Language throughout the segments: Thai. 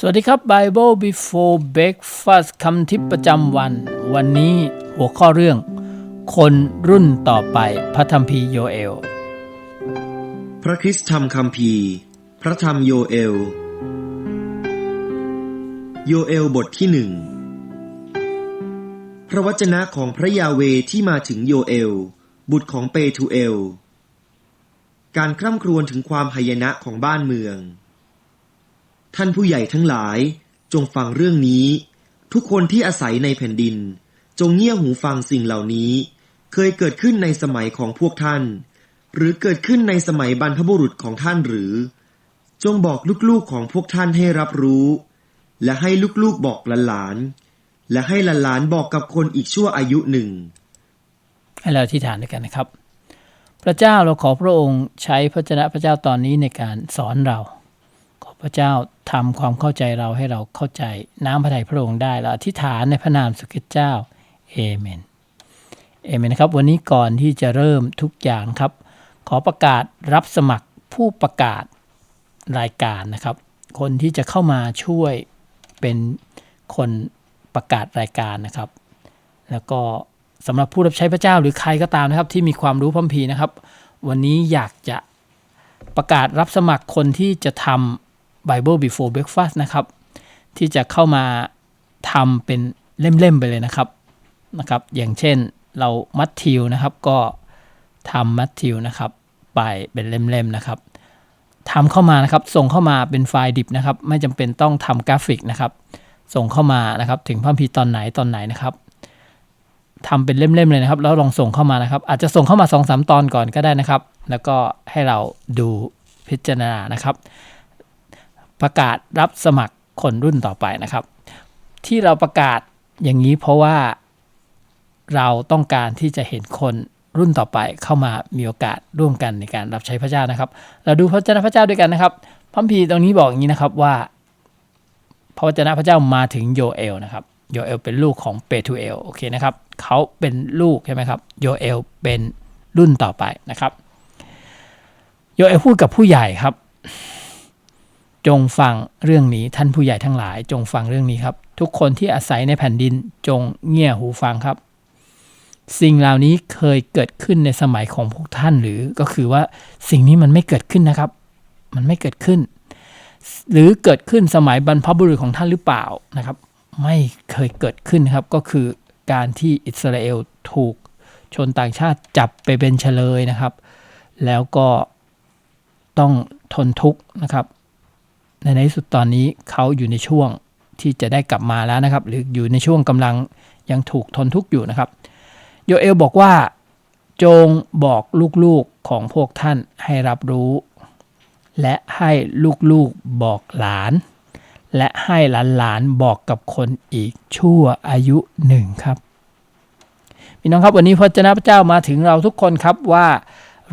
สวัสดีครับ Bible Before Breakfast คำทิปประจำวัน วันนี้หัวข้อเรื่อง คนรุ่นต่อไปพระธรรมพีโยเอล พระคริสตธรรมคัมภีพระธรรมโยเอล โยเอลบทที่หนึ่งพระวจนะของพระยาเวที่มาถึงโยเอล บุตรของเปทูเอล การคร่ำครวญถึงความหายนะของบ้านเมือง ท่านผู้ใหญ่ทั้งหลาย จงฟังเรื่องนี้ ทุกคนที่อาศัยในแผ่นดิน จงเงี่ยหูฟังสิ่งเหล่านี้ เคยเกิดขึ้นในสมัยของพวกท่าน หรือเกิดขึ้นในสมัยบรรพบุรุษของท่านหรือ จงบอกลูกๆของพวกท่านให้รับรู้ และให้ลูกๆบอกหลานๆและให้หลานๆบอกกับคนอีกชั่วอายุหนึ่งให้เราอธิษฐานด้วยกันนะครับ พระเจ้าเราขอพระองค์ใช้พระเจ้าพระเจ้าตอนนี้ในการสอนเรา ขอพระเจ้า ทำความเข้าใจเราให้เราเข้าใจน้ำพระทัยพระองค์ได้เราอธิษฐานในพระนามสุขิตเจ้าเอเมนเอเมนนะครับวันนี้ก่อนที่จะเริ่มทุกอย่างครับ ขอประกาศรับสมัครผู้ประกาศรายการนะครับ คนที่จะเข้ามาช่วยเป็นคนประกาศรายการนะครับ แล้วก็สำหรับผู้รับใช้พระเจ้าหรือใครก็ตามนะครับ ที่มีความรู้พัมภีนะครับ วันนี้อยากจะประกาศรับสมัครคนที่จะทำ Bible Before Breakfast นะครับ ที่จะเข้ามาทำเป็นเล่ม ๆ ไปเลยนะครับนะครับ อย่างเช่นเรามัทธิวนะครับก็ทำมัทธิวนะครับ ไปเป็นเล่ม ๆ นะครับทำเข้ามานะครับ ส่งเข้ามาเป็นไฟล์ดิบนะครับ ไม่จำเป็นต้องทำกราฟิกนะครับ ส่งเข้ามานะครับ ถึงพระคัมภีตอนไหนตอนไหนนะครับทำเป็นเล่ม ๆ เลยนะครับ แล้วลองส่งเข้ามานะครับ อาจจะส่งเข้ามา2อสตอนก่อนก็ได้นะครับ แล้วก็ให้เราดูพิจารณานะครับ ประกาศรับสมัครคนรุ่นต่อไปนะครับ ที่เราประกาศอย่างนี้เพราะว่าเราต้องการที่จะเห็นคนรุ่นต่อไปเข้ามามีโอกาสร่วมกันในการรับใช้พระเจ้านะครับ เราดูพระเจ้าพระเจ้าด้วยกันนะครับพัมภีตรงนี้บอกอย่างนี้นะครับว่า พระวจนะพระเจ้ามาถึงโยเอลนะครับโยเอลเป็นลูกของเปทูเอลโอเคนะครับเขาเป็นลูกใช่ไหมครับโยเอลเป็นรุ่นต่อไปนะครับโยเอลพูดกับผู้ใหญ่ครับ จงฟังเรื่องนี้ท่านผู้ใหญ่ทั้งหลาย จงฟังเรื่องนี้ครับ ทุกคนที่อาศัยในแผ่นดินจงเงี่ยหูฟังครับ สิ่งเหล่านี้เคยเกิดขึ้นในสมัยของพวกท่านหรือก็คือว่าสิ่งนี้มันไม่เกิดขึ้นนะครับ มันไม่เกิดขึ้น หรือเกิดขึ้นสมัยบรรพบุรุษของท่านหรือเปล่านะครับ ไม่เคยเกิดขึ้นครับก็คือการที่อิสราเอลถูกชนต่างชาติจับไปเป็นเฉลยนะครับ แล้วก็ต้องทนทุกข์นะครับ ในในที่สุดตอนนี้เขาอยู่ในช่วงที่จะได้กลับมาแล้วนะครับ หรืออยู่ในช่วงกำลังยังถูกทนทุกข์อยู่นะครับ โยเอลบอกว่า จงบอกลูกๆของพวกท่านให้รับรู้ และให้ลูกๆบอกหลาน และให้หลานๆบอกกับคนอีกชั่วอายุหนึ่งครับพี่น้องครับวันนี้พระเจ้าพระเจ้ามาถึงเราทุกคนครับว่า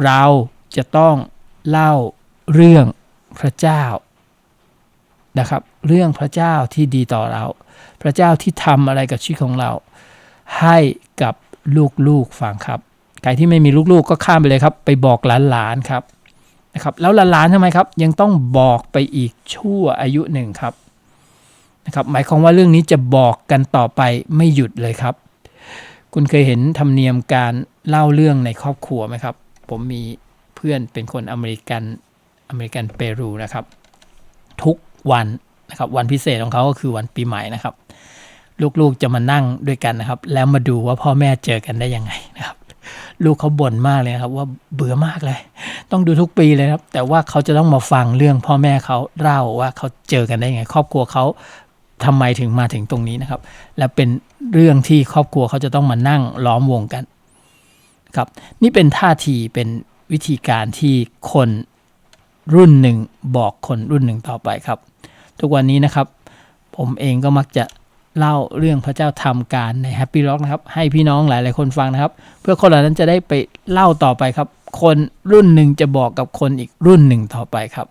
เราจะต้องเล่าเรื่องพระเจ้า นะครับ เรื่องพระเจ้าที่ดีต่อเรา พระเจ้าที่ทำอะไรกับชีวิตของเรา ให้กับลูกๆฟังครับใครที่ไม่มีลูกๆก็ข้ามไปเลยครับ ไปบอกหลานๆครับนะครับแล้วหลานๆทำไมครับ ยังต้องบอกไปอีกชั่วอายุหนึ่งครับนะครับหมายความว่าเรื่องนี้จะบอกกันต่อไปไม่หยุดเลยครับ คุณเคยเห็นธรรมเนียมการเล่าเรื่องในครอบครัวไหมครับ ผมมีเพื่อนเป็นคนอเมริกันอเมริกันเปรูนะครับ ทุก วันนะครับวันพิเศษของเขาก็คือวันปีใหม่นะครับ ลูกๆจะมานั่งด้วยกันนะครับ แล้วมาดูว่าพ่อแม่เจอกันได้ยังไงนะครับ ลูกเขาบ่นมากเลยครับ ว่าเบื่อมากเลย ต้องดูทุกปีเลยครับ แต่ว่าเขาจะต้องมาฟังเรื่องพ่อแม่เขาเล่าว่าเขาเจอกันได้ยังไง ครอบครัวเขาทำไมถึงมาถึงตรงนี้นะครับ และเป็นเรื่องที่ครอบครัวเขาจะต้องมานั่งล้อมวงกันครับ นี่เป็นท่าทีเป็นวิธีการที่คนรุ่นหนึ่งบอกคนรุ่นหนึ่งต่อไปครับ ทุกวันนี้นะครับ ผมเองก็มักจะเล่าเรื่องพระเจ้าทำการใน Happy Rock นะครับ ให้พี่น้องหลาย ๆ คนฟังนะครับ เพื่อคนเหล่านั้นจะได้ไปเล่าต่อไปครับ คนรุ่นหนึ่งจะบอกกับคนอีกรุ่นหนึ่งต่อไปครับ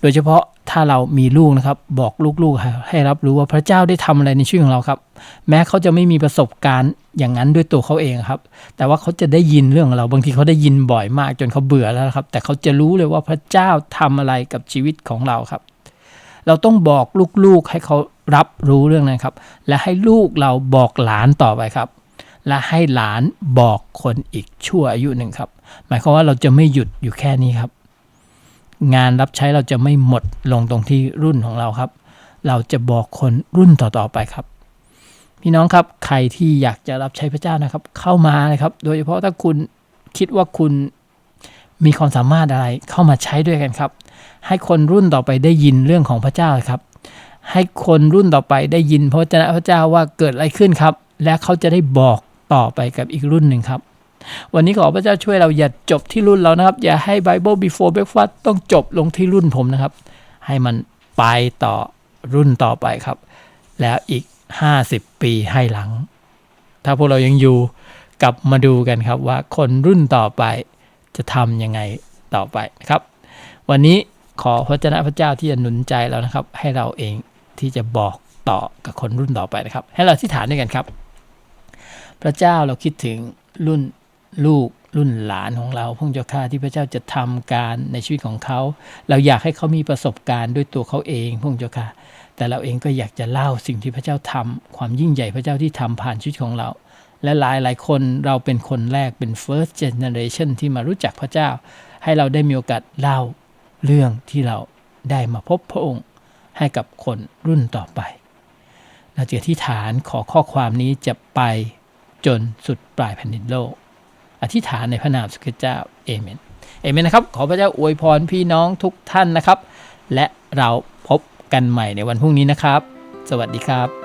โดยเฉพาะถ้าเรามีลูกนะครับ บอกลูกๆ ให้รับรู้ว่าพระเจ้าได้ทำอะไรในชีวิตของเราครับ แม้เขาจะไม่มีประสบการณ์อย่างนั้นด้วยตัวเขาเองครับ แต่ว่าเขาจะได้ยินเรื่องของเราบางทีเขาได้ยินบ่อยมากจนเขาเบื่อแล้วครับ แต่เขาจะรู้เลยว่าพระเจ้าทำอะไรกับชีวิตของเราครับ เราต้องบอกลูกๆให้เขารับรู้เรื่องนั้นครับ และให้ลูกเราบอกหลานต่อไปครับ และให้หลานบอกคนอีกชั่วอายุหนึ่งครับ หมายความว่าเราจะไม่หยุดอยู่แค่นี้ครับ งานรับใช้เราจะไม่หมดลงตรงที่รุ่นของเราครับ เราจะบอกคนรุ่นต่อๆไปครับพี่น้องครับใครที่อยากจะรับใช้พระเจ้านะครับ เข้ามาเลยครับ โดยเฉพาะถ้าคุณคิดว่าคุณ มีความสามารถอะไรเข้ามาใช้ด้วยกันครับ ให้คนรุ่นต่อไปได้ยินเรื่องของพระเจ้าครับ ให้คนรุ่นต่อไปได้ยินพระวจนะพระเจ้าว่าเกิดอะไรขึ้นครับ และเขาจะได้บอกต่อไปกับอีกรุ่นหนึ่งครับ วันนี้ขอพระเจ้าช่วยเราอย่าจบที่รุ่นเรานะครับ อย่าให้ Bible before breakfast ต้องจบลงที่รุ่นผมนะครับ ให้มันไปต่อรุ่นต่อไปครับ แล้วอีก 50 ปีให้หลัง ถ้าพวกเรายังอยู่กลับมาดูกันครับว่าคนรุ่นต่อไป จะทำยังไงต่อไปนะครับ วันนี้ขอพระเจ้าพระเจ้าที่จะหนุนใจเรานะครับ ให้เราเองที่จะบอกต่อกับคนรุ่นต่อไปนะครับ ให้เราที่ฐานด้วยกันครับ พระเจ้าเราคิดถึงรุ่นลูกรุ่นหลานของเราพระเจ้าข้าที่พระเจ้าจะทำการในชีวิตของเขา เราอยากให้เขามีประสบการณ์ด้วยตัวเขาเองพระเจ้าค่ะแต่เราเองก็อยากจะเล่าสิ่งที่พระเจ้าทำความยิ่งใหญ่พระเจ้าที่ทำผ่านชีวิตของเรา และหลายหลายคนเราเป็นคนแรกเป็น first generation ที่มารู้จักพระเจ้า ให้เราได้มีโอกาสเล่าเรื่องที่เราได้มาพบพระองค์ ให้กับคนรุ่นต่อไปเราจะที่ฐานขอข้อความนี้จะไปจนสุดปลายแผ่นดินโลก อธิษฐานในพระนามสุขเจ้าเอเมนเอเมนนะครับ ขอพระเจ้าอวยพรพี่น้องทุกท่านนะครับ และเราพบกันใหม่ในวันพรุ่งนี้นะครับ สวัสดีครับ